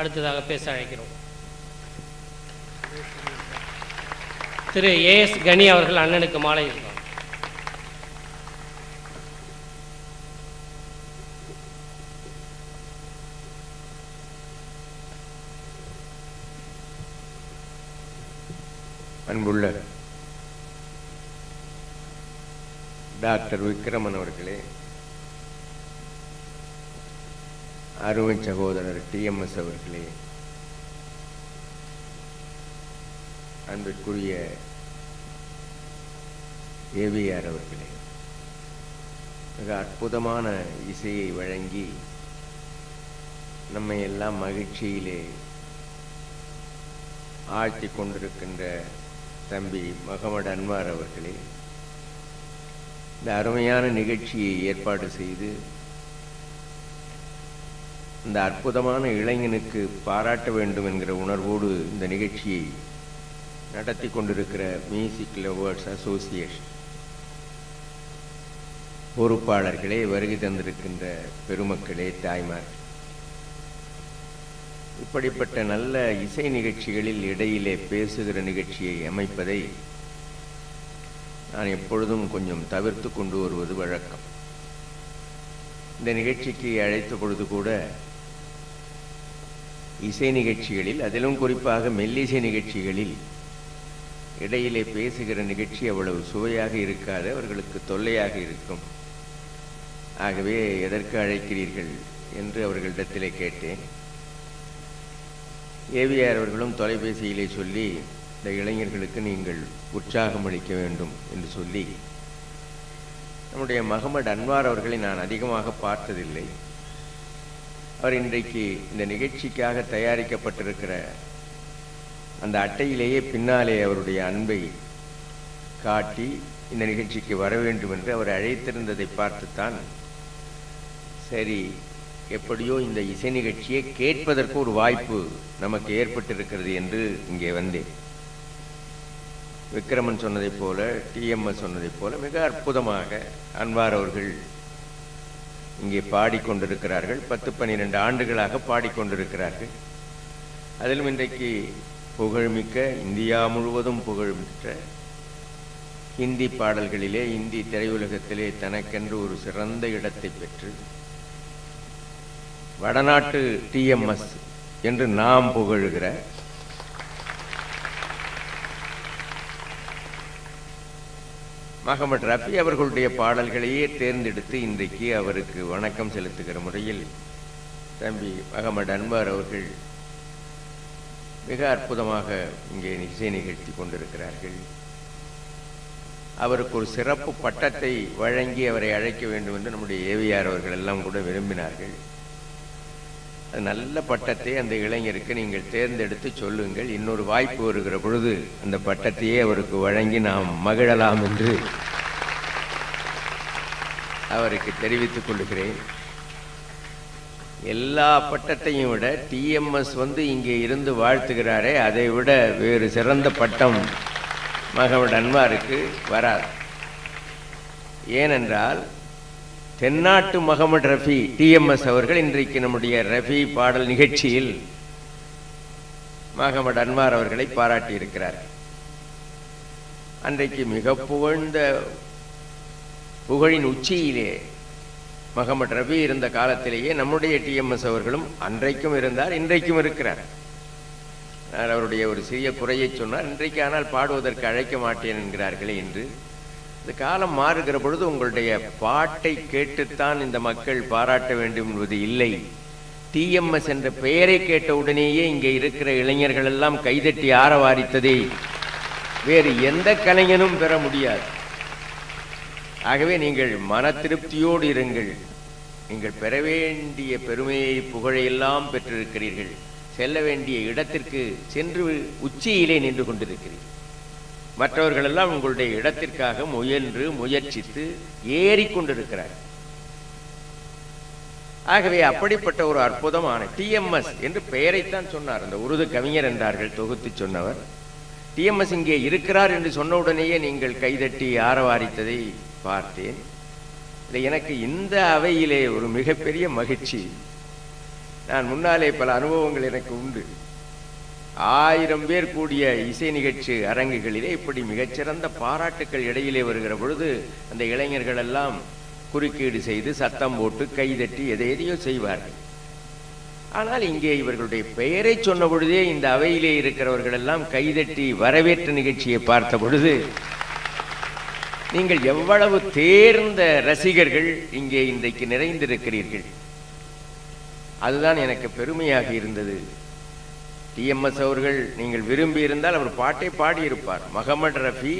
அடுத்ததாக பேச அழைக்கிறோம். திரு ஏஎஸ் கனி அவர்கள் அண்ணனுக்கு மாலை இருந்தார் அன்புள்ள டாக்டர் விக்ரமன் அவர்களே அருமை சகோதரர் டிஎம்எஸ் அவர்களே அன்பிற்குரிய ஏவிஆர் அவர்களே மிக அற்புதமான இசையை வழங்கி நம்மை எல்லாம் மகிழ்ச்சியிலே ஆழ்த்தி கொண்டிருக்கின்ற தம்பி முகமது அன்வார் அவர்களே இந்த அருமையான நிகழ்ச்சியை ஏற்பாடு செய்து இந்த அற்புதமான இளைஞனுக்கு பாராட்ட வேண்டும் என்கிற உணர்வோடு இந்த நிகழ்ச்சியை நடத்தி கொண்டிருக்கிற மியூசிக் லவர்ஸ் அசோசியேஷன் பொறுப்பாளர்களே வருகை தந்திருக்கின்ற பெருமக்களே தாய்மார் இப்படிப்பட்ட நல்ல இசை நிகழ்ச்சிகளில் இடையிலே பேசுகிற நிகழ்ச்சியை அமைப்பதை நான் எப்பொழுதும் கொஞ்சம் தவிர்த்து கொண்டு வருவது வழக்கம். இந்த நிகழ்ச்சிக்கு அழைத்த பொழுது கூட இசை நிகழ்ச்சிகளில் அதிலும் குறிப்பாக மெல்லிசை நிகழ்ச்சிகளில் இடையிலே பேசுகிற நிகழ்ச்சி அவ்வளவு சுவையாக இருக்காது அவர்களுக்கு தொல்லையாக இருக்கும். ஆகவே எதற்கு அழைக்கிறீர்கள் என்று அவர்களிடத்திலே கேட்டேன். ஏவிஆர் அவர்களும் தொலைபேசியிலே சொல்லி இந்த இளைஞர்களுக்கு நீங்கள் உற்சாகம் அளிக்க வேண்டும் என்று சொல்லி நம்முடைய மகமது அன்வார் அவர்களை நான் அதிகமாக பார்த்ததில்லை. அவர் இன்றைக்கு இந்த நிகழ்ச்சிக்காக தயாரிக்கப்பட்டிருக்கிற அந்த அட்டையிலேயே பின்னாலே அவருடைய அன்பை காட்டி இந்த நிகழ்ச்சிக்கு வர வேண்டும் என்று அவர் அழைத்திருந்ததை பார்த்துத்தான் சரி எப்படியோ இந்த இசை நிகழ்ச்சியை கேட்பதற்கு ஒரு வாய்ப்பு நமக்கு ஏற்பட்டிருக்கிறது என்று இங்கே வந்தேன். விக்ரமன் சொன்னதைப் போல டிஎம்எஸ் சொன்னதைப் போல மிக அற்புதமாக அன்வார் அவர்கள் இங்கே பாடிக்கொண்டிருக்கிறார்கள். பத்து பன்னிரெண்டு ஆண்டுகளாக பாடிக்கொண்டிருக்கிறார்கள். அதிலும் இன்றைக்கு புகழ்மிக்க இந்தியா முழுவதும் புகழ்மிக்க ஹிந்தி பாடல்களிலே இந்தி திரையுலகத்திலே தனக்கென்று ஒரு சிறந்த இடத்தை பெற்று வடநாட்டு டிஎம்எஸ் என்று நாம் புகழுகிற மகமது ரஃபி அவர்களுடைய பாடல்களையே தேர்ந்தெடுத்து இன்றைக்கு அவருக்கு வணக்கம் செலுத்துகிற முறையில் தம்பி மகமது அன்வார் அவர்கள் மிக அற்புதமாக இங்கே இசை நிகழ்த்தி கொண்டிருக்கிறார்கள். அவருக்கு ஒரு சிறப்பு பட்டத்தை வழங்கி அவரை அழைக்க வேண்டும் என்று நம்முடைய ஏவிஆர் அவர்கள் எல்லாம் கூட விரும்பினார்கள். நல்ல பட்டத்தை அந்த இளைஞருக்கு நீங்கள் தேர்ந்தெடுத்து சொல்லுங்கள். இன்னொரு வாய்ப்பு வருகிற பொழுது அந்த பட்டத்தையே அவருக்கு வழங்கி நாம் மகிழலாம் என்று அவருக்கு தெரிவித்துக் கொள்கிறேன். எல்லா பட்டத்தையும் விட டிஎம்எஸ் வந்து இங்கே இருந்து வாழ்த்துகிறாரே அதை விட வேறு சிறந்த பட்டம் மகமது அன்வாருக்கு வராது. ஏனென்றால் தென்னாட்டு முகமது ரஃபி டிஎம்எஸ் அவர்கள் இன்றைக்கு நம்முடைய ரஃபி பாடல் நிகழ்ச்சியில் மகமது அன்வார் அவர்களை பாராட்டியிருக்கிறார் அன்றைக்கு மிக புகழ்ந்த புகழின் உச்சியிலே மகமது ரபி இருந்த காலத்திலேயே நம்முடைய டிஎம்எஸ் அவர்களும் அன்றைக்கும் இருந்தார் இன்றைக்கும் இருக்கிறார். அவருடைய ஒரு சிறிய குறையை சொன்னார் இன்றைக்கு ஆனால் பாடுவதற்கு அழைக்க மாட்டேன் என்கிறார்களே என்று இந்த காலம் மாறுகிற பொழுது உங்களுடைய பாட்டை கேட்டுத்தான் இந்த மக்கள் பாராட்ட வேண்டும் என்பது இல்லை. டிஎம்எஸ் என்ற பெயரை கேட்ட உடனேயே இங்கே இருக்கிற இளைஞர்கள் எல்லாம் கைதட்டி ஆரவாரித்ததை. வேறு எந்த கலைஞனும் பெற முடியாது. ஆகவே நீங்கள் மன திருப்தியோடு இருங்கள். நீங்கள் பெற வேண்டிய பெருமையை புகழையெல்லாம் பெற்றிருக்கிறீர்கள். செல்ல வேண்டிய இடத்திற்கு சென்று உச்சியிலே நின்று கொண்டிருக்கிறீர்கள். மற்றவர்கள் எல்லாம் உங்களுடைய இடத்திற்காக முயன்று முயற்சித்து ஏறிக்கொண்டிருக்கிறார் ஆகவே அப்படிப்பட்ட ஒரு அற்புதமான டிஎம்எஸ் என்று பெயரைத்தான் சொன்னார். அந்த உருது கவிஞர் என்றார்கள் தொகுத்து சொன்னவர். டிஎம்எஸ் இங்கே இருக்கிறார் என்று சொன்னவுடனேயே நீங்கள் கைதட்டி ஆரவாரித்ததை பார்த்தேன். இல்லை எனக்கு இந்த அவையிலே ஒரு மிகப்பெரிய மகிழ்ச்சி. நான் முன்னாலே பல அனுபவங்கள் எனக்கு உண்டு. ஆயிரம் பேர் கூடிய இசை நிகழ்ச்சி அரங்குகளிலே இப்படி மிகச்சிறந்த பாராட்டுக்கள் இடையிலே வருகிற பொழுது அந்த இளைஞர்கள் எல்லாம் குறுக்கீடு செய்து சத்தம் போட்டு கைதட்டி எதை எதையோ செய்வார்கள். ஆனால் இங்கே இவர்களுடைய பெயரை சொன்ன பொழுதே இந்த அவையிலே இருக்கிறவர்கள் எல்லாம் கைதட்டி வரவேற்று நிகழ்ச்சியை பார்த்த பொழுது நீங்கள் எவ்வளவு தேர்ந்த ரசிகர்கள் இங்கே இன்றைக்கு நிறைந்திருக்கிறீர்கள். அதுதான் எனக்கு பெருமையாக இருந்தது. டிஎம்எஸ் அவர்கள் நீங்கள் விரும்பி இருந்தால் அவர் பாட்டை பாடியிருப்பார். மகமது ரஃபி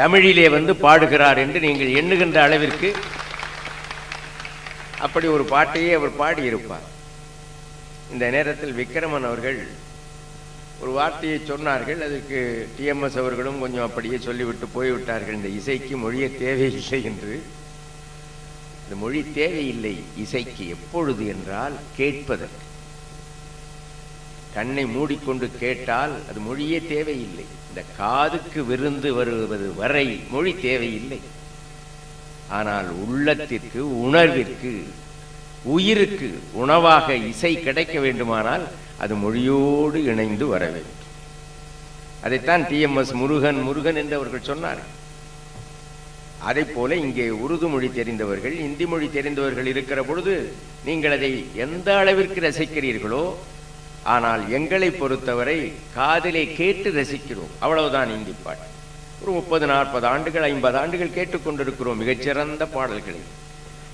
தமிழிலே வந்து பாடுகிறார் என்று நீங்கள் எண்ணுகின்ற அளவிற்கு அப்படி ஒரு பாட்டையே அவர் பாடியிருப்பார். இந்த நேரத்தில் விக்ரமன் அவர்கள் ஒரு வார்த்தையை சொன்னார்கள். அதுக்கு டிஎம்எஸ் அவர்களும் கொஞ்சம் அப்படியே சொல்லிவிட்டு போய்விட்டார்கள். இந்த இசைக்கு மொழிய தேவையில்லை என்று. இந்த மொழி தேவையில்லை. இசைக்கு எப்பொழுது என்றால் கேட்பதற்கு. கண்ணை மூடிக்கொண்டு கேட்டால் அது மொழியே தேவையில்லை. இந்த காதுக்கு விருந்து வருவது வரை மொழி தேவையில்லை. ஆனால் உள்ளத்திற்கு உணர்விற்கு உயிருக்கு உணவாக இசை கிடைக்க வேண்டுமானால் அது மொழியோடு இணைந்து வர வேண்டும். அதைத்தான் டிஎம்எஸ் முருகன் முருகன் என்று அவர்கள் சொன்னார்கள். அதை போல இங்கே உருது மொழி தெரிந்தவர்கள் இந்தி மொழி தெரிந்தவர்கள் இருக்கிற பொழுது நீங்கள் அதை எந்த அளவிற்கு ரசிக்கிறீர்களோ ஆனால் எங்களை பொறுத்தவரை காதிலே கேட்டு ரசிக்கிறோம். அவ்வளவுதான் இந்தி பாட்டு ஒரு முப்பது நாற்பது ஆண்டுகள் ஐம்பது ஆண்டுகள் கேட்டுக்கொண்டிருக்கிறோம் மிகச்சிறந்த பாடல்களை.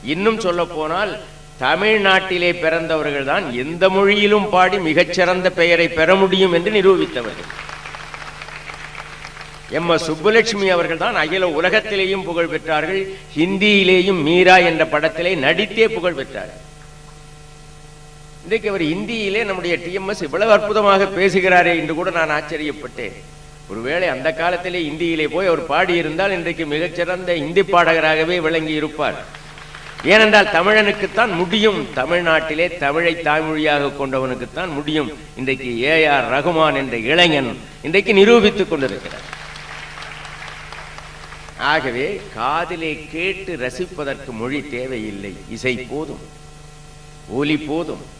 இன்னும் சொல்ல போனால் தமிழ்நாட்டிலே பிறந்தவர்கள் தான் எந்த மொழியிலும் பாடி மிகச்சிறந்த பெயரை பெற முடியும் என்று நிரூபித்தவர்கள். எம். எஸ். சுப்புலட்சுமி அவர்கள் தான் அகில உலகத்திலேயும் புகழ் பெற்றார்கள். ஹிந்தியிலேயும் மீரா என்ற படத்திலே நடித்தே புகழ் பெற்றார்கள் இன்றைக்கு அவர் இந்தியிலே நம்முடைய டிஎம்எஸ் இவ்வளவு அற்புதமாக பேசுகிறாரே என்று கூட நான் ஆச்சரியப்பட்டேன். ஒருவேளை அந்த காலத்திலே இந்தியிலே போய் அவர் பாடியிருந்தால் இன்றைக்கு மிகச்சிறந்த இந்தி பாடகராகவே விளங்கி இருப்பார். ஏனென்றால் தமிழனுக்குத்தான் முடியும். தமிழ்நாட்டிலே தமிழை தாய்மொழியாக கொண்டவனுக்குத்தான் முடியும். இன்றைக்கு ஏ ஆர் ரகுமான் என்ற இளைஞன் இன்றைக்கு நிரூபித்துக் கொண்டிருக்கிறார். ஆகவே காதிலே கேட்டு ரசிப்பதற்கு மொழி தேவையில்லை. இசை போதும். ஒலி போதும்.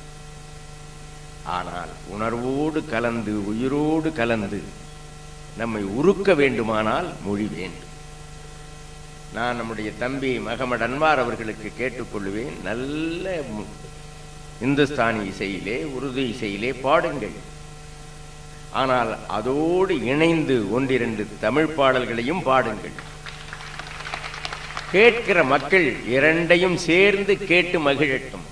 ஆனால் உணர்வோடு கலந்து உயிரோடு கலந்து நம்மை உருக்க வேண்டுமானால் மொழி வேண்டும். நான் நம்முடைய தம்பி மகமட் அன்வார் அவர்களுக்கு கேட்டுக்கொள்வேன். நல்ல இந்துஸ்தானி இசையிலே உருது இசையிலே பாடுங்கள். ஆனால் அதோடு இணைந்து ஒன்றிரண்டு தமிழ் பாடல்களையும் பாடுங்கள். கேட்கிற மக்கள் இரண்டையும் சேர்ந்து கேட்டு மகிழட்டும்.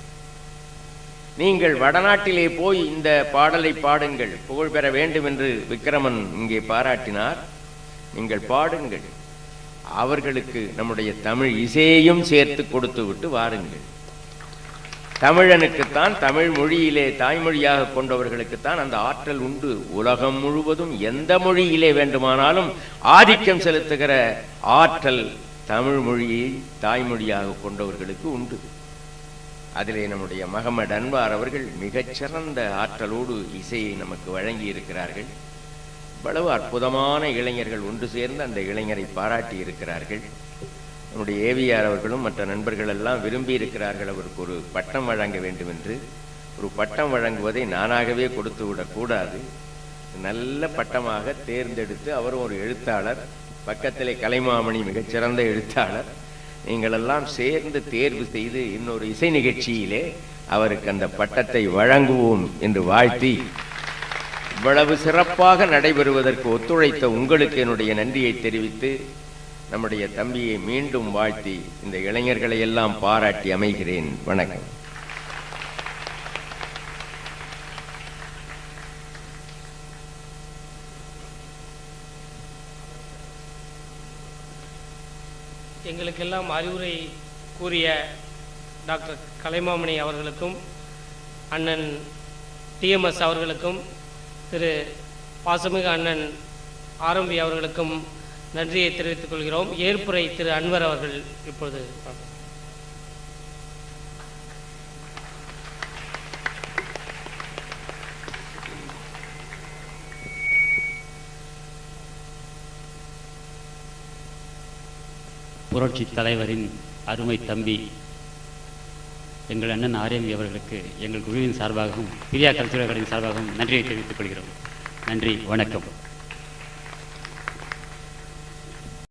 நீங்கள் வடநாட்டிலே போய் இந்த பாடலை பாடுங்கள். புகழ் பெற வேண்டும் என்று விக்கிரமன் இங்கே பாராட்டினார். நீங்கள் பாடுங்கள். அவர்களுக்கு நம்முடைய தமிழ் இசையையும் சேர்த்து கொடுத்து விட்டு வாருங்கள். தமிழனுக்குத்தான் தமிழ் மொழியிலே தாய்மொழியாக கொண்டவர்களுக்குத்தான் அந்த ஆற்றல் உண்டு. உலகம் முழுவதும் எந்த மொழியிலே வேண்டுமானாலும் ஆதிக்கம் செலுத்துகிற ஆற்றல் தமிழ் மொழியை தாய்மொழியாக கொண்டவர்களுக்கு உண்டு. அதிலே நம்முடைய மகமட் அன்வார் அவர்கள் மிகச்சிறந்த ஆற்றலோடு இசையை நமக்கு வழங்கி இருக்கிறார்கள் இவ்வளவு அற்புதமான இளைஞர்கள் ஒன்று சேர்ந்து அந்த இளைஞரை பாராட்டி இருக்கிறார்கள். நம்முடைய ஏவிஆர் அவர்களும் மற்ற நண்பர்கள் எல்லாம் விரும்பி இருக்கிறார்கள். அவருக்கு ஒரு பட்டம் வழங்க வேண்டும் என்று ஒரு பட்டம் வழங்குவதை நானாகவே கொடுத்து விடக்கூடாது நல்ல பட்டமாக தேர்ந்தெடுத்து அவரும் ஒரு எழுத்தாளர். பக்கத்திலே கலைமாமணி மிகச்சிறந்த எழுத்தாளர். நீங்களெல்லாம் சேர்ந்து தேர்வு செய்து இன்னொரு இசை நிகழ்ச்சியிலே அவருக்கு அந்த பட்டத்தை வழங்குவோம் என்று வாழ்த்தி இவ்வளவு சிறப்பாக நடைபெறுவதற்கு ஒத்துழைத்த உங்களுக்கு என்னுடைய நன்றியை தெரிவித்து நம்முடைய தம்பியை மீண்டும் வாழ்த்தி இந்த இளைஞர்களை எல்லாம் பாராட்டி அமைகிறேன். வணக்கம். எங்களுக்கெல்லாம் அறிவுரை கூறிய டாக்டர் கலைமாமணி அவர்களுக்கும் அண்ணன் டிஎம்எஸ் அவர்களுக்கும் திரு பாசமிகு அண்ணன் ஆரம்பி அவர்களுக்கும் நன்றியை தெரிவித்துக் கொள்கிறோம். ஏற்புரை திரு அன்வர் அவர்கள் இப்பொழுது புரட்சி தலைவரின் அருமை தம்பி எங்கள் அண்ணன் ஆரியங்கி அவர்களுக்கு எங்கள் குழுவின் சார்பாகவும் பிரியா கல்ச்சுரல் சார்பாகவும் நன்றியை தெரிவித்துக் கொள்கிறோம். நன்றி வணக்கம்.